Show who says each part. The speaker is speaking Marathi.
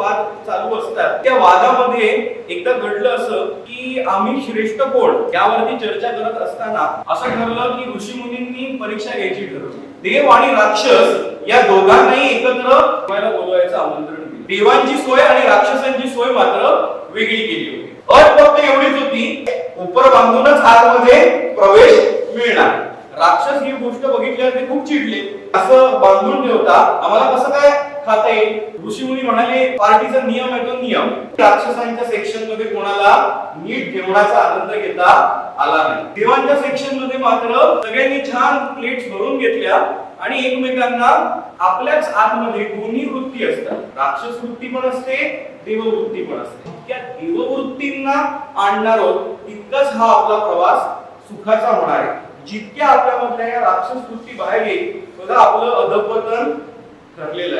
Speaker 1: वाद चालू असतात. त्या वादामध्ये एकदा घडलं असं की आम्ही श्रेष्ठ कोण यावरती चर्चा करत असताना असं ठरलं की ऋषी मुनींनी परीक्षा घ्यायची ठरवली. देव आणि राक्षस या दोघांनाही एकत्र बोलवायचं आमंत्रण दिलं. देवांची सोय आणि राक्षसांची सोय मात्र वेगळी केली होती. अट फक्त एवढीच होती उपर बांधूनच आतमध्ये प्रवेश मिळणार. राक्षस ही गोष्ट बघितल्यावर ते खूप चिडले. असं बांधून ठेवता आम्हाला कसं काय खाता येईल. म्हणाले पार्टीचा नियम आहे तो नियम. राक्षसांच्या सेक्शनमध्ये कोणाला नीट जेवणाचा आनंद घेता आला नाही. देवांच्या सेक्शनमध्ये मात्र सगळ्यांनी छान प्लेट्स भरून घेतल्या आणि एकमेकांना आपल्याच आतमध्ये दोन्ही वृत्ती असतात. राक्षस वृत्ती पण असते देववृत्ती पण असते. त्या देववृत्तींना आणणार आहोत तितकाच हा आपला प्रवास सुखाचा होणार आहे. जितक्या आपल्यामधल्या या राक्षस वृत्ती बाहेर येईल बघा आपलं अधपतन ठरलेलं आहे.